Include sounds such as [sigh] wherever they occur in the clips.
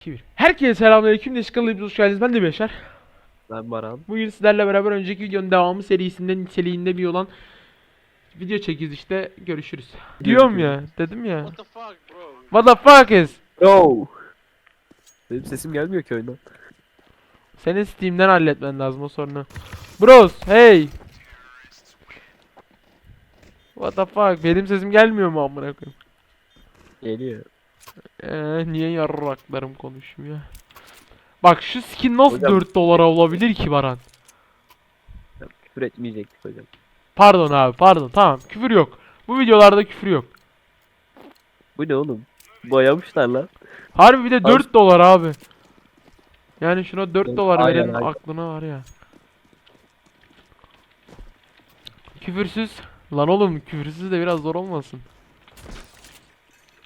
2-1. Herkese selamünaleyküm. Neşkalı hoş geldiniz. Ben de Beşer. Ben Baran. Bugün sizlerle beraber önceki videonun devamı serisinden niteliğinde bir olan video çekiyoruz işte. Görüşürüz. Diyorum ya. Dedim ya. What the fuck, bro? What the fuck is? Yo. Benim sesim gelmiyor ki oyundan. Senin Steam'den halletmen lazım o sorunu. Bros, hey. What the fuck? Benim sesim gelmiyor mu amına koyayım? Geliyor. Ee, niye yarraklarım konuşmuyor? Bak şu skin nasıl Hocam- 4 dolara olabilir ki Baran? Küfür etmeyecektik hocam. Pardon abi pardon tamam küfür yok. Bu videolarda küfür yok. Bu ne oğlum? Boyamışlar lan. Harbi bir de 4 dolar abi. Yani şuna 4 Evet, dolar verenin aklına var ya. Küfürsüz. Lan oğlum küfürsüz de biraz zor olmasın.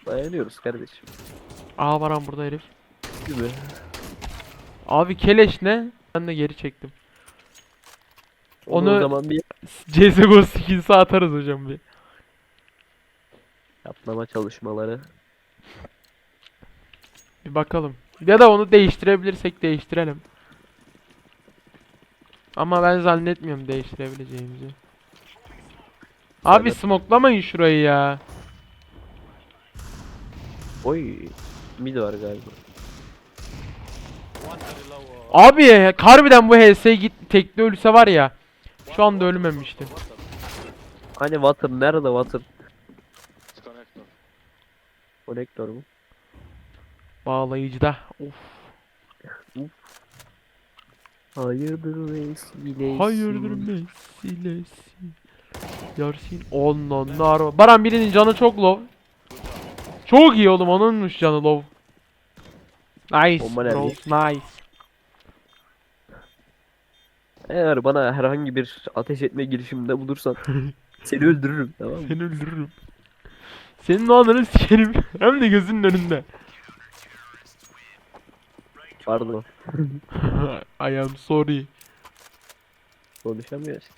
Dayanıyoruz kardeşim. Aa Baran burada herif. Gibi. Abi keleş ne? Ben de geri çektim. Onu, Onu- o zaman bir CSGO skinsi atarız hocam bir. yaplama çalışmaları. Bir bakalım. Ya da onu değiştirebilirsek değiştirelim. Ama ben zannetmiyorum değiştirebileceğimizi. Abi smoklamayın şurayı ya. Oy. Mid var galiba. Abi harbiden bu HS git tekli ölse var ya. Şu anda ölmemiştim. water. Hani water nerede water? Konektör mu? Bağlayıcıda. Of. Hayırdır vesilesi. Hayırdır meselesi. Yasin onlar. Baran birinin canı çok low. Çok iyi oğlum onunmuş canı low. Nice Bomba bro. Nice. Eğer bana herhangi bir ateş etme girişiminde bulursan [laughs] seni öldürürüm tamam mı? Seni öldürürüm. Senin o ananı sikerim. [laughs] Hem de gözünün önünde. Pardon. [laughs] I am sorry. Konuşamıyoruz.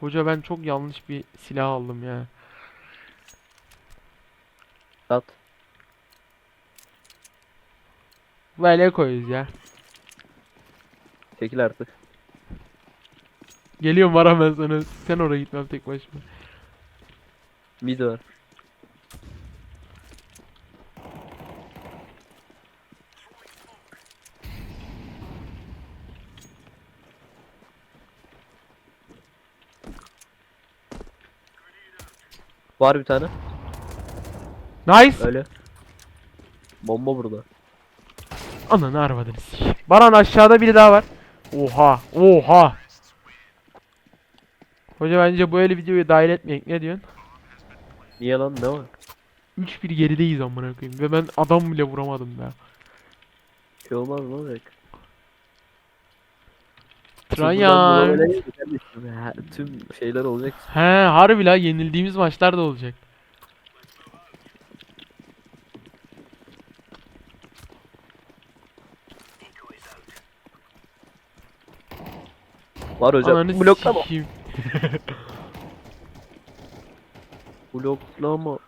Hoca ben çok yanlış bir silah aldım ya. Sat. Böyle koyuyoruz ya. Çekil artık. Geliyorum var ben sana. Sen oraya gitmem tek başıma. Mid var. Var bir tane. Nice. Öyle. Bomba burada. Ananı arvadını sikeyim. Baran aşağıda biri daha var. Oha. Oha. Hoca bence bu eli videoyu dahil etmeyek. Ne diyorsun? Niye lan ne var? 3-1 gerideyiz amına koyayım ve ben adam bile vuramadım. Bir şey olmaz ne olacak? Böyle ha, Tüm şeyler olacak. He harbi la yenildiğimiz maçlar da olacak. Var hocam. Ananı Bloklama. sikeyim. [laughs] Bloklama.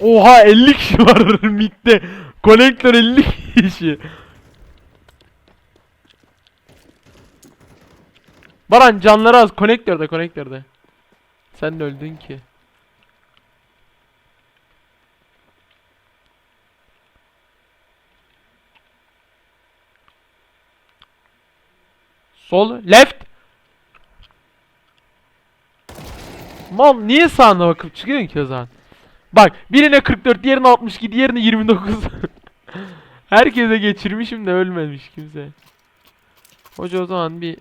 Oha 50 kişi var [laughs] midde. Konektör 50 kişi. Baran canları az konektörde konektörde. Sen de öldün ki. Sol, left. Mal niye sağına bakıp çıkıyorsun ki o zaman? Bak birine 44, diğerine 62, diğerine 29. [laughs] Herkese geçirmişim de ölmemiş kimse. Hoca o zaman bir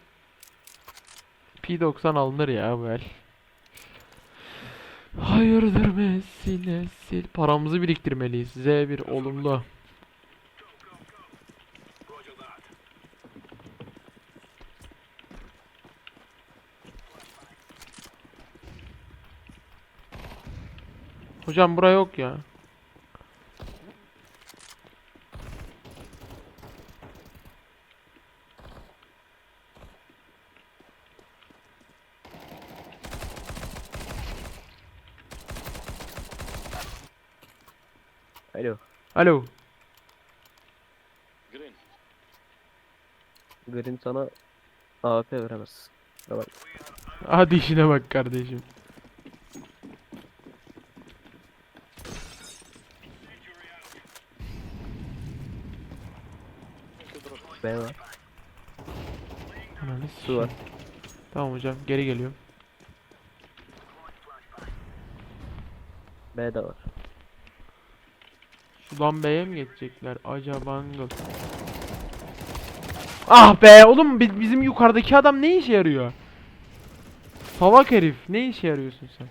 P90 alınır ya bu el. Hayırdır meselesi. Paramızı biriktirmeliyiz. Z1 olumlu. Hocam bura yok ya. Alo. Alo. Green. Green sana AWP veremez. Bakma. Hadi işine bak kardeşim. B var. Ananı Su var. Tamam hocam geri geliyorum. B de var. Sudan B'ye mi geçecekler? Acaba Angle. Ah be oğlum bi- bizim yukarıdaki adam ne işe yarıyor? Salak herif ne işe yarıyorsun sen?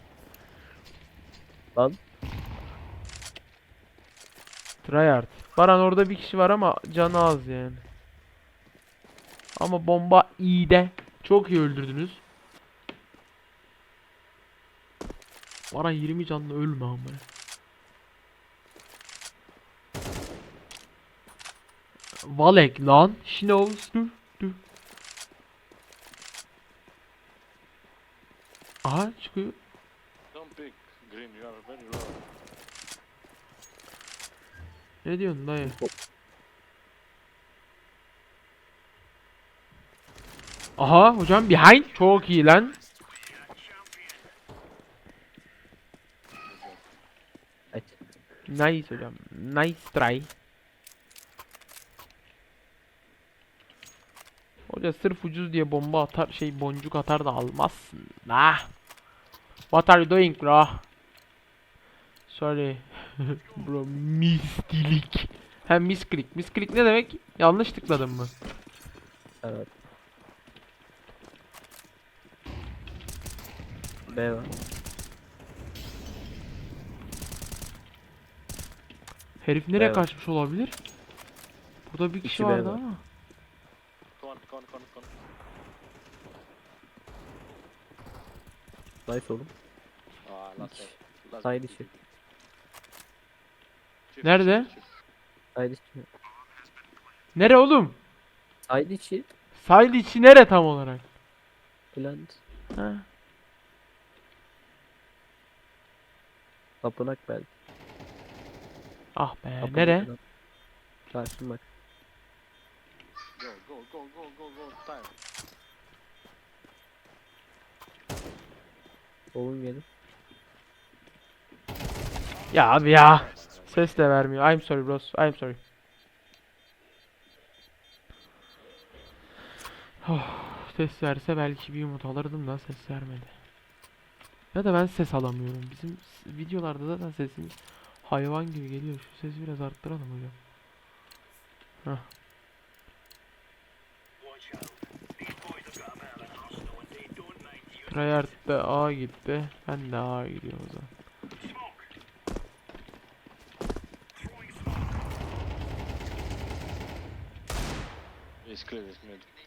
Lan. Tryhard. Baran orada bir kişi var ama canı az yani. Ama bomba iyi de. Çok iyi öldürdünüz. Baran 20 canlı ölme ama. Valek lan. Snows. Dur dur. Aha çıkıyor. Don't pick green. You are very low. Ne diyorsun dayı? Aha hocam behind çok iyi lan. Nice hocam. Nice try. Hoca sırf ucuz diye bomba atar şey boncuk atar da almazsın. Nah. What are you doing bro? Sorry. [laughs] bro mistilik. Hem misklik. Misklik ne demek? Yanlış tıkladın mı? Evet. B var. Herif nereye Evet. kaçmış olabilir? Burada bir kişi İki B vardı var. ama. Nice oğlum. Last shot. Last Side içi. Nerede? shift. Side içi. Nere oğlum? Side içi. Sahil içi nere tam olarak? Plant. Ha. Tapınak belki. Ah be Tapınak nere? Karşım bak. Go, go, go, go, go, go. Time. Oğlum gelir. Ya abi ya. Ses de vermiyor. I'm sorry bros. I'm sorry. Oh, ses verse belki bir umut alırdım da ses vermedi. Ya da ben ses alamıyorum. Bizim videolarda zaten sesimiz hayvan gibi geliyor. Şu sesi biraz arttıralım hocam. Hah. Tryhard da A gitti. Ben de A gidiyorum o zaman. It's clear.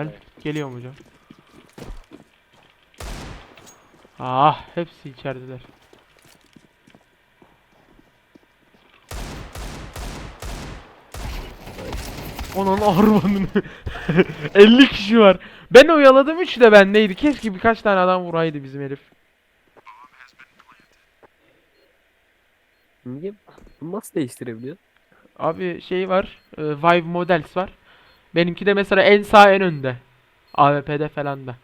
Helal. Geliyorum hocam. Ah, hepsi içerideler. Onun armanını. 50 [laughs] kişi var. Ben oyaladım 3 de bendeydi. Keşke birkaç tane adam vuraydı bizim herif. Niye? Nasıl değiştirebiliyor? Abi şey var. e, Vive Models var. Benimki de mesela en sağ en önde. AWP'de falan da.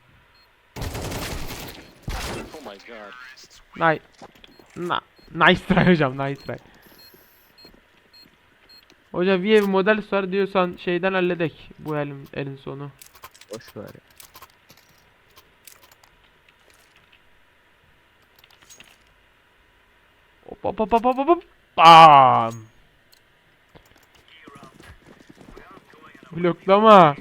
Oh my god. Nice. Na nice try hocam, nice try. Hocam bir ev model var diyorsan şeyden halledek bu elin, elin sonu. Boş ver ya. Hop hop hop hop hop, hop. Bam. Bloklama.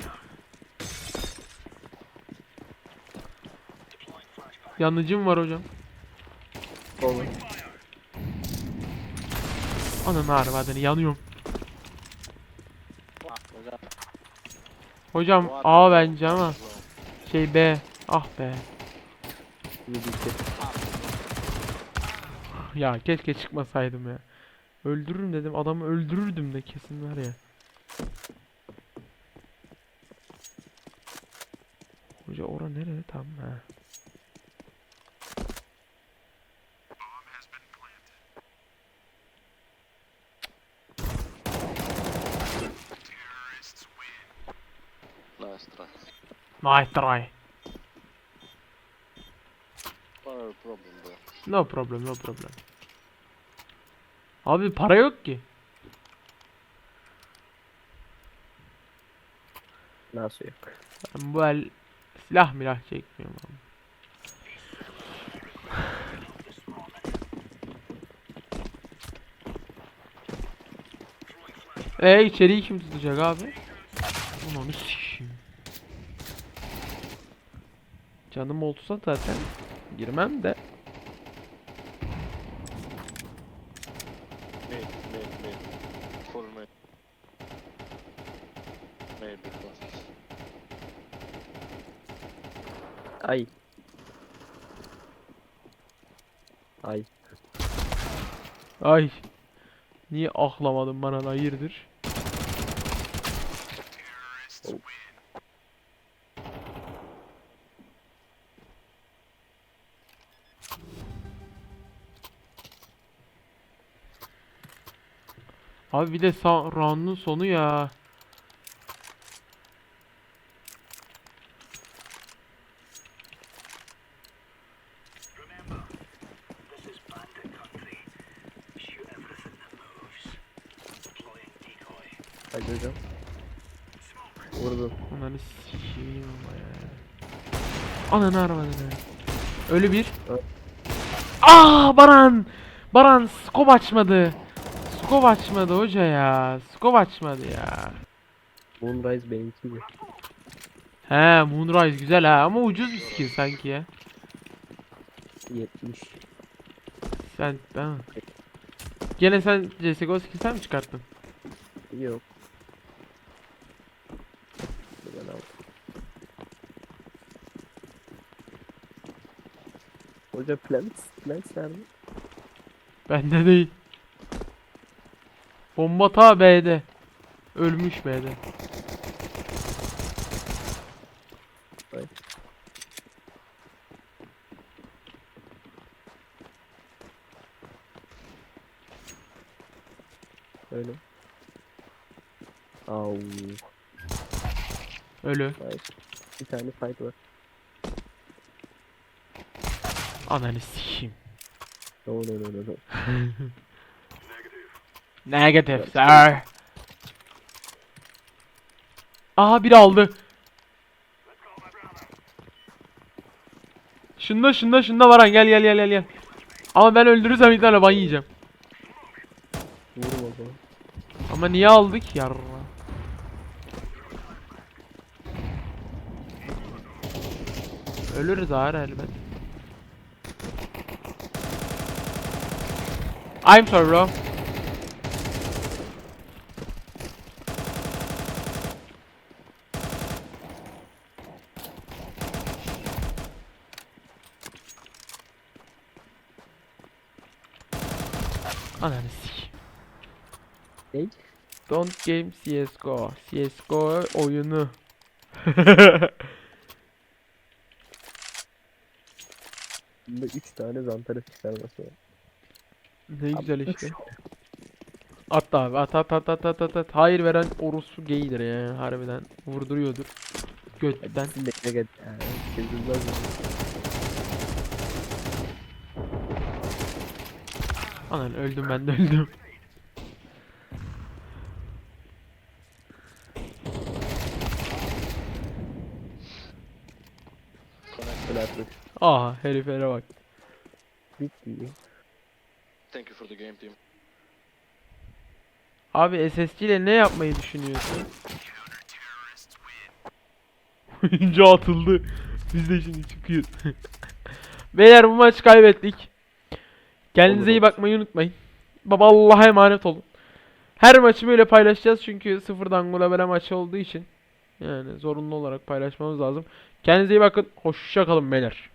Yanıcım var hocam. Oğlum. Ananı arvadını yanıyorum. Hocam A bence ama şey B. Ah be. Ya keşke çıkmasaydım ya. Öldürürüm dedim adamı öldürürdüm de kesin var ya. Hoca ora nereye tam ha. Nice try. Problem bro. No problem, no problem. Abi para yok ki. Nasıl yok? Ben bu el silah milah çekmiyorum abi. [laughs] E içeriği kim tutacak abi? Onu sikeyim. Canım olsa zaten girmem de. Full. Ay. Ay. Ay. Niye aklamadın bana hayırdır? Abi bir de round'un sonu ya. Hocam. Vurdum. Ananı sikeyim ama ya. Ananı aramadın Ölü bir. Ö- Aa Baran! Baran skop açmadı. Skop açmadı hoca ya. Skop açmadı ya. Moonrise benimkiydi. He Moonrise güzel ha ama ucuz bir skill sanki ya. 70. Sen ha. Gene sen CSGO skill sen mi çıkarttın? Yok. Hoca plants, plants nerede? Bende değil. Bomba ta B'de. Ölmüş B'de. Vay. Öyle. Au. Ölü. Nice. Bir tane fight var. Ananı sikeyim. No no no no no. [laughs] Negative sir. Aha biri aldı. Şunda şunda şunda varan gel gel gel gel gel. Ama ben öldürürsem bir tane ban yiyeceğim. Ama niye aldık yarra? Ölürüz ağır elbet. I'm sorry bro. Ananı sikeyim. Ne? Don't game CSGO. CSGO oyunu. Bunda 3 tane zantara çıkarması var. ne güzel işte. At abi at at at at at at at. Hayır veren orospu gaydir ya harbiden. Vurduruyordur. Götten. Gitsin de ne gel. Çözülmez mi? Anan öldüm ben de öldüm. Atmış. Aha heriflere bak. Bitti. Thank you for the game team. Abi SSG ile ne yapmayı düşünüyorsun? Oyuncu atıldı. Biz de şimdi çıkıyoruz. [laughs] Beyler bu maç kaybettik. Kendinize iyi bakmayı unutmayın. Baba Allah'a emanet olun. Her maçı böyle paylaşacağız çünkü sıfırdan global maç olduğu için. Yani zorunlu olarak paylaşmamız lazım. Kendinize iyi bakın. Hoşça kalın beyler.